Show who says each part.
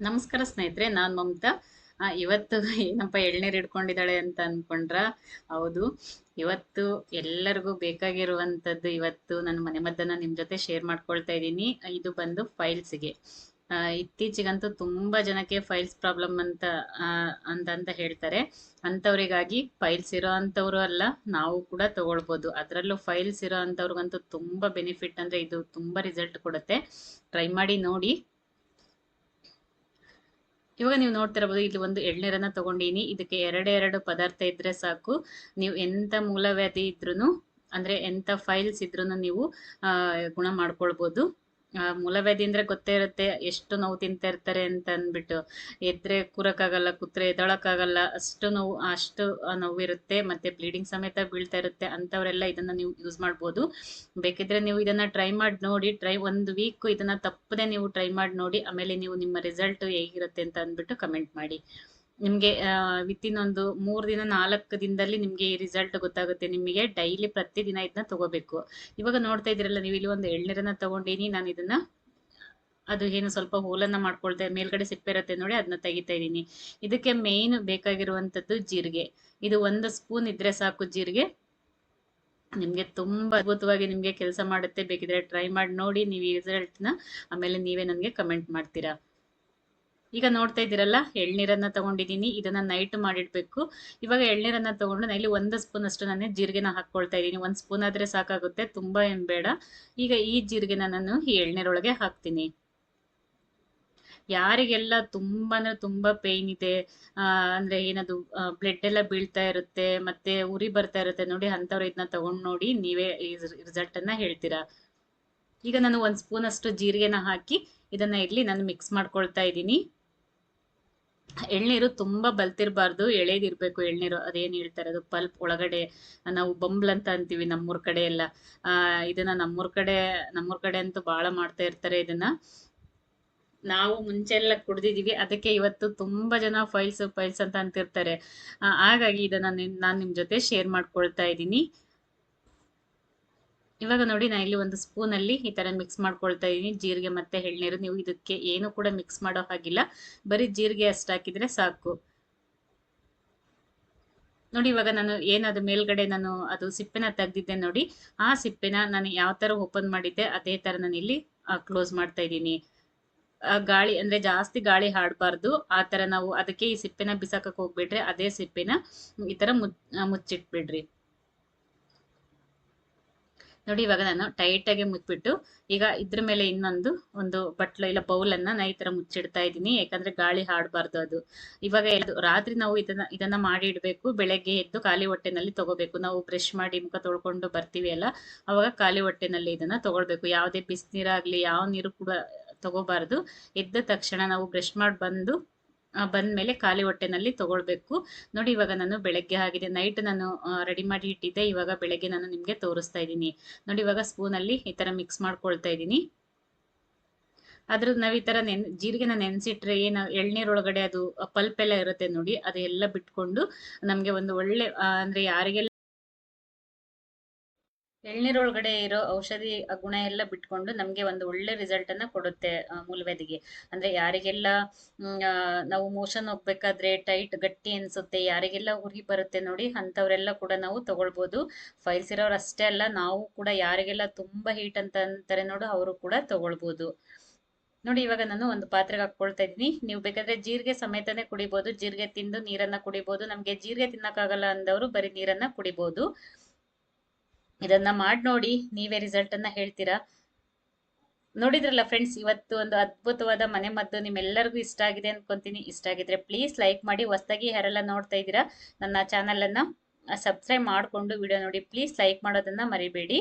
Speaker 1: ನಮಸ್ಕಾರ ಸ್ನೇಹಿತರೆ, ನಾನು ಮಮತಾ. ಇವತ್ತು ಏನಪ್ಪ ಎಳ್ನೀರ್ ಹಿಡ್ಕೊಂಡಿದ್ದಾಳೆ ಅಂತ ಅನ್ಕೊಂಡ್ರ? ಹೌದು, ಇವತ್ತು ಎಲ್ಲರಿಗೂ ಬೇಕಾಗಿರುವಂತದ್ದು ಇವತ್ತು ನನ್ನ ಮನೆ ಮದ್ದನ್ನ ನಿಮ್ಮ ಜೊತೆ ಶೇರ್ ಮಾಡ್ಕೊಳ್ತಾ ಇದ್ದೀನಿ. ಇದು ಬಂದು ಫೈಲ್ಸ್ಗೆ. ಇತ್ತೀಚೆಗಂತೂ ತುಂಬಾ ಜನಕ್ಕೆ ಫೈಲ್ಸ್ ಪ್ರಾಬ್ಲಮ್ ಅಂತ ಅಂತ ಅಂತ ಹೇಳ್ತಾರೆ. ಅಂಥವ್ರಿಗಾಗಿ ಫೈಲ್ಸ್ ಇರೋ ಅಂಥವ್ರು ಅಲ್ಲ, ನಾವು ಕೂಡ ತಗೊಳ್ಬೋದು. ಅದರಲ್ಲೂ ಫೈಲ್ಸ್ ಇರೋ ಅಂಥವ್ರಿಗಂತೂ ತುಂಬಾ ಬೆನಿಫಿಟ್ ಅಂದ್ರೆ ಇದು ತುಂಬಾ ರಿಸಲ್ಟ್ ಕೊಡುತ್ತೆ. ಟ್ರೈ ಮಾಡಿ ನೋಡಿ. ಇವಾಗ ನೀವು ನೋಡ್ತಿರಬಹುದು ಇಲ್ಲಿ ಒಂದು ಎಳ್ನೀರನ್ನ ತಗೊಂಡೀನಿ. ಇದಕ್ಕೆ ಎರಡೆರಡು ಪದಾರ್ಥ ಇದ್ರೆ ಸಾಕು. ನೀವು ಎಂತ ಮೂಲವ್ಯಾಧಿ ಇದ್ರೂ ಅಂದ್ರೆ ಎಂತ ಫೈಲ್ಸ್ ಇದ್ರೂ ನೀವು ಗುಣ ಮಾಡ್ಕೊಳ್ಬೋದು. ಆ, ಮೂಲವ್ಯಾಧಿ ಅಂದ್ರೆ ಗೊತ್ತೇ ಇರುತ್ತೆ, ಎಷ್ಟು ನೋವು ತಿಂತಾ ಇರ್ತಾರೆ ಅಂತ ಅಂದ್ಬಿಟ್ಟು. ಎದ್ರೆ ಕೂರಕ್ಕಾಗಲ್ಲ, ಕೂತ್ರೆ ಎದೊಳಕ್ಕಾಗಲ್ಲ ಅಷ್ಟು ನೋವು, ಅಷ್ಟು ನೋವಿರುತ್ತೆ, ಮತ್ತೆ ಬ್ಲೀಡಿಂಗ್ ಸಮೇತ ಬೀಳ್ತಾ ಇರುತ್ತೆ ಅಂತವರೆಲ್ಲ ಇದನ್ನ ನೀವು ಯೂಸ್ ಮಾಡ್ಬೋದು. ಬೇಕಿದ್ರೆ ನೀವು ಇದನ್ನ ಟ್ರೈ ಮಾಡಿ ನೋಡಿ ಟ್ರೈ ಒಂದು ವೀಕ್ ಇದನ್ನ ತಪ್ಪದೆ ನೀವು ಟ್ರೈ ಮಾಡಿ ನೋಡಿ, ಆಮೇಲೆ ನೀವು ನಿಮ್ಮ ರಿಸಲ್ಟ್ ಹೇಗಿರುತ್ತೆ ಅಂತ ಅಂದ್ಬಿಟ್ಟು ಕಮೆಂಟ್ ಮಾಡಿ. ನಿಮಗೆ ಇನ್ ಒಂದು ಮೂರ್ ದಿನ, ನಾಲ್ಕು ದಿನದಲ್ಲಿ ನಿಮಗೆ ಈ ರಿಸಲ್ಟ್ ಗೊತ್ತಾಗುತ್ತೆ. ನಿಮಗೆ ಡೈಲಿ ಪ್ರತಿದಿನ ಇದನ್ನ ತಗೋಬೇಕು. ಇವಾಗ ನೋಡ್ತಾ ಇದ್ದೀರಲ್ಲ, ನೀವು ಇಲ್ಲಿ ಒಂದು ಎಳ್ನೀರನ್ನ ತಗೊಂಡೀನಿ, ನಾನು ಇದನ್ನ ಅದು ಏನು ಸ್ವಲ್ಪ ಹೋಲನ್ನ ಮಾಡ್ಕೊಳ್ತಾ, ಮೇಲ್ಗಡೆ ಸಿಪ್ಪೆ ಇರುತ್ತೆ ನೋಡಿ ಅದನ್ನ ತೆಗಿತಾ ಇದ್ದೀನಿ. ಇದಕ್ಕೆ ಮೇನ್ ಬೇಕಾಗಿರುವಂತದ್ದು ಜೀರಿಗೆ. ಇದು ಒಂದು ಸ್ಪೂನ್ ಇದ್ರೆ ಸಾಕು ಜೀರಿಗೆ. ನಿಮಗೆ ತುಂಬಾ ಅದ್ಭುತವಾಗಿ ನಿಮಗೆ ಕೆಲಸ ಮಾಡುತ್ತೆ. ಬೇಕಿದ್ರೆ ಟ್ರೈ ಮಾಡಿ ನೋಡಿ, ನೀವು ಈ ರಿಸಲ್ಟ್ನ ಆಮೇಲೆ ನೀವೇ ನನಗೆ ಕಮೆಂಟ್ ಮಾಡ್ತೀರಾ. ಈಗ ನೋಡ್ತಾ ಇದ್ದೀರಲ್ಲ, ಎಳ್ನೀರನ್ನ ತಗೊಂಡಿದ್ದೀನಿ. ಇದನ್ನ ನೈಟ್ ಮಾಡಿಡ್ಬೇಕು. ಇವಾಗ ಎಳ್ನೀರನ್ನ ತಗೊಂಡು ನಾನು ಇಲ್ಲಿ ಒಂದು ಸ್ಪೂನ್ ಅಷ್ಟು ನಾನು ಜೀರಿಗೆನ ಹಾಕೊಳ್ತಾ ಇದ್ದೀನಿ. ಒಂದು ಸ್ಪೂನ್ ಆದ್ರೆ ಸಾಕಾಗುತ್ತೆ, ತುಂಬಾ ಏನ್ ಬೇಡ. ಈಗ ಈ ಜೀರಿಗೆನ ನಾನು ಈ ಎಳ್ನೀರೊಳಗೆ ಹಾಕ್ತೀನಿ. ಯಾರಿಗೆಲ್ಲ ತುಂಬಾ ಅಂದ್ರೆ ತುಂಬಾ ಪೇಯ್ನ್ ಇದೆ ಅಂದ್ರೆ ಏನದು ಬ್ಲಡ್ ಎಲ್ಲ ಬೀಳ್ತಾ ಇರುತ್ತೆ, ಮತ್ತೆ ಉರಿ ಬರ್ತಾ ಇರುತ್ತೆ ನೋಡಿ, ಅಂಥವ್ರು ಇದನ್ನ ತಗೊಂಡ್ ನೋಡಿ, ನೀವೇ ಈ ರಿಸಲ್ಟ್ ಅನ್ನ ಹೇಳ್ತೀರಾ. ಈಗ ನಾನು ಒಂದ್ ಸ್ಪೂನ್ ಅಷ್ಟು ಜೀರಿಗೆನ ಹಾಕಿ, ಇದನ್ನ ಇಲ್ಲಿ ನಾನು ಮಿಕ್ಸ್ ಮಾಡ್ಕೊಳ್ತಾ ಇದ್ದೀನಿ. ಎಳ್ನೀರು ತುಂಬಾ ಬಲ್ತಿರ್ಬಾರ್ದು ಎಳೆದಿರ್ಬೇಕು ಎಳ್ನೀರು. ಅದೇನ್ ಹೇಳ್ತಾರೆ ಅದು ಪಲ್ಪ್ ಒಳಗಡೆ, ನಾವು ಬಂಬ್ಲ್ ಅಂತ ಅಂತೀವಿ ನಮ್ಮೂರ್ ಕಡೆ ಎಲ್ಲ. ಇದನ್ನ ನಮ್ಮೂರ್ ಕಡೆ ನಮ್ಮೂರ್ ಕಡೆ ಅಂತೂ ಬಹಳ ಮಾಡ್ತಾ ಇರ್ತಾರೆ ಇದನ್ನ. ನಾವು ಮುಂಚೆ ಎಲ್ಲ ಕುಡ್ದಿದೀವಿ. ಅದಕ್ಕೆ ಇವತ್ತು ತುಂಬಾ ಜನ ಫೈಲ್ಸ್ ಫೈಲ್ಸ್ ಅಂತ ಅಂತಿರ್ತಾರೆ. ಹಾಗಾಗಿ ಇದನ್ನ ನಾನ್ ನಿಮ್ ಜೊತೆ ಶೇರ್ ಮಾಡ್ಕೊಳ್ತಾ ಇದ್ದೀನಿ. ಇವಾಗ ನೋಡಿ ನಾನು ಇಲ್ಲಿ ಒಂದು ಸ್ಪೂನಲ್ಲಿ ಈ ತರ ಮಿಕ್ಸ್ ಮಾಡ್ಕೊಳ್ತಾ ಇದ್ದೀನಿ ಜೀರಿಗೆ ಮತ್ತೆ ಎಳ್ನೀರು ನೀವು ಇದಕ್ಕೆ ಏನು ಕೂಡ ಮಿಕ್ಸ್ ಮಾಡೋ ಹಾಗಿಲ್ಲ. ಬರೀ ಜೀರಿಗೆ ಅಷ್ಟು ಹಾಕಿದ್ರೆ ಸಾಕು. ನೋಡಿ ಇವಾಗ ನಾನು ಏನದು ಮೇಲ್ಗಡೆ ನಾನು ಅದು ಸಿಪ್ಪೆನ ತೆಗ್ದಿದ್ದೆ ನೋಡಿ. ಆ ಸಿಪ್ಪೆನ ನಾನು ಯಾವ ತರ ಓಪನ್ ಮಾಡಿದ್ದೆ ಅದೇ ತರ ನಾನು ಇಲ್ಲಿ ಕ್ಲೋಸ್ ಮಾಡ್ತಾ ಇದ್ದೀನಿ ಗಾಳಿ ಅಂದ್ರೆ ಜಾಸ್ತಿ ಗಾಳಿ ಹಾಡಬಾರ್ದು. ಆ ತರ ನಾವು ಅದಕ್ಕೆ ಈ ಸಿಪ್ಪೆನ ಬಿಸಾಕಕ್ಕೆ ಹೋಗ್ಬಿಟ್ರೆ ಅದೇ ಸಿಪ್ಪೆನ ಈ ಮುಚ್ ಮುಚ್ಚಿಟ್ಬಿಡ್ರಿ. ನೋಡಿ, ಇವಾಗ ನಾನು ಟೈಟ್ ಆಗಿ ಮುಚ್ಚಿಬಿಟ್ಟು ಈಗ ಇದ್ರ ಮೇಲೆ ಇನ್ನೊಂದು, ಒಂದು ಬಟ್ಲು ಇಲ್ಲ ಬೌಲ್ ಅನ್ನ ನಾ ಈ ತರ ಮುಚ್ಚಿಡ್ತಾ ಇದ್ದೀನಿ. ಯಾಕಂದ್ರೆ ಗಾಳಿ ಹಾಡಬಾರ್ದು ಅದು. ಇವಾಗ ಎದ್ದು ರಾತ್ರಿ ನಾವು ಇದನ್ನ ಇದನ್ನ ಮಾಡಿ ಇಡಬೇಕು. ಬೆಳಗ್ಗೆ ಎದ್ದು ಖಾಲಿ ಹೊಟ್ಟೆನಲ್ಲಿ ತಗೋಬೇಕು. ನಾವು ಬ್ರಷ್ ಮಾಡಿ ಮುಖ ತೊಳ್ಕೊಂಡು ಬರ್ತೀವಿ ಅಲ್ಲ, ಅವಾಗ ಖಾಲಿ ಹೊಟ್ಟೆನಲ್ಲಿ ಇದನ್ನ ತಗೊಳ್ಬೇಕು. ಯಾವುದೇ ಬಿಸಿನೀರಾಗ್ಲಿ, ಯಾವ ನೀರು ಕೂಡ ತಗೋಬಾರ್ದು. ಎದ್ದ ತಕ್ಷಣ ನಾವು ಬ್ರಷ್ ಮಾಡಿ ಬಂದು ಬಂದ್ಮೇಲೆ ಖಾಲಿ ಹೊಟ್ಟೆನಲ್ಲಿ ತಗೊಳ್ಬೇಕು. ನೋಡಿ ಇವಾಗ ನಾನು ಬೆಳಗ್ಗೆ ಆಗಿದೆ ನೈಟ್ ನಾನು ರೆಡಿ ಮಾಡಿ ಇಟ್ಟಿದ್ದೆ. ಇವಾಗ ಬೆಳಗ್ಗೆ ನಾನು ನಿಮ್ಗೆ ತೋರಿಸ್ತಾ ಇದ್ದೀನಿ. ನೋಡಿ ಇವಾಗ ಸ್ಪೂನ್ ಅಲ್ಲಿ ಈ ತರ ಮಿಕ್ಸ್ ಮಾಡ್ಕೊಳ್ತಾ ಇದ್ದೀನಿ. ಅದ್ರ ನಾವ್ ಈ ತರ ನೆನ್ ಜೀರಿಗೆನ ನೆನ್ಸಿಟ್ರೆ ಏನು ಎಳ್ನೀರೊಳಗಡೆ ಅದು ಪಲ್ಪ್ ಎಲ್ಲ ಇರುತ್ತೆ ನೋಡಿ ಅದೆಲ್ಲ ಬಿಟ್ಕೊಂಡು ನಮ್ಗೆ ಒಂದು ಒಳ್ಳೆ ಆ, ಅಂದ್ರೆ ಯಾರಿಗೆಲ್ಲ ಎಳ್ನೀರೊಳಗಡೆ ಇರೋ ಔಷಧಿ ಗುಣ ಎಲ್ಲ ಬಿಟ್ಕೊಂಡು ನಮ್ಗೆ ಒಂದು ಒಳ್ಳೆ ರಿಸಲ್ಟ್ ಅನ್ನ ಕೊಡುತ್ತೆ ಮೂಲವ್ಯಾಧಿಗೆ. ಅಂದ್ರೆ ಯಾರಿಗೆಲ್ಲ ನಾವು ಮೋಷನ್ ಹೋಗ್ಬೇಕಾದ್ರೆ ಟೈಟ್ ಗಟ್ಟಿ ಅನ್ಸುತ್ತೆ, ಯಾರಿಗೆಲ್ಲ ಉರಿ ಬರುತ್ತೆ ನೋಡಿ ಅಂಥವ್ರೆಲ್ಲ ಕೂಡ ನಾವು ತಗೊಳ್ಬೋದು. ಫೈಲ್ಸ್ ಇರೋರು ಅಷ್ಟೇ ಅಲ್ಲ, ನಾವು ಕೂಡ ಯಾರಿಗೆಲ್ಲ ತುಂಬಾ ಹೀಟ್ ಅಂತ ಅಂತಾರೆ ನೋಡು ಅವರು ಕೂಡ ತಗೊಳ್ಬೋದು. ನೋಡಿ ಇವಾಗ ನಾನು ಒಂದು ಪಾತ್ರೆಗೆ ಹಾಕೊಳ್ತಾ ಇದ್ದೀನಿ. ನೀವು ಬೇಕಾದ್ರೆ ಜೀರಿಗೆ ಸಮೇತನೇ ಕುಡಿಬಹುದು ಜೀರಿಗೆ ತಿಂದು ನೀರನ್ನ ಕುಡಿಬಹುದು ನಮ್ಗೆ ಜೀರಿಗೆ ತಿನ್ನಕ್ಕಾಗಲ್ಲ ಅಂದವರು ಬರೀ ನೀರನ್ನ ಕುಡಿಬಹುದು ಇದನ್ನ ಮಾಡಿ ನೋಡಿ ನೀವೇ ರಿಸಲ್ಟ್ ಅನ್ನ ಹೇಳ್ತೀರಾ? ನೋಡಿದ್ರಲ್ಲ ಫ್ರೆಂಡ್ಸ್ ಇವತ್ತು ಒಂದು ಅದ್ಭುತವಾದ ಮನೆ ಮದ್ದು ನಿಮ್ಮೆಲ್ಲರಿಗೂ ಇಷ್ಟ ಆಗಿದೆ ಅನ್ಕೊಂತೀನಿ. ಇಷ್ಟ ಆಗಿದ್ರೆ ಪ್ಲೀಸ್ ಲೈಕ್ ಮಾಡಿ, ಹೊಸದಾಗಿ ಯಾರೆಲ್ಲ ನೋಡ್ತಾ ಇದ್ದೀರಾ, ನನ್ನ ಚಾನಲ್ ಅನ್ನ ಸಬ್ಸ್ಕ್ರೈಬ್ ಮಾಡ್ಕೊಂಡು ವಿಡಿಯೋ ನೋಡಿ. ಪ್ಲೀಸ್ ಲೈಕ್ ಮಾಡೋದನ್ನ ಮರಿಬೇಡಿ.